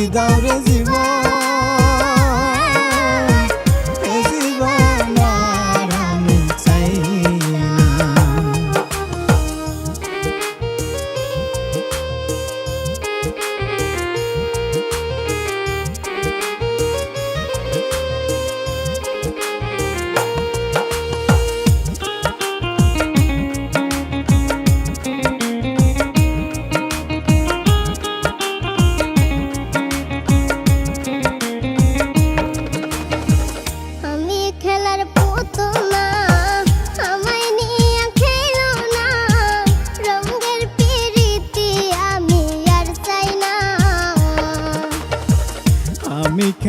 vida o residual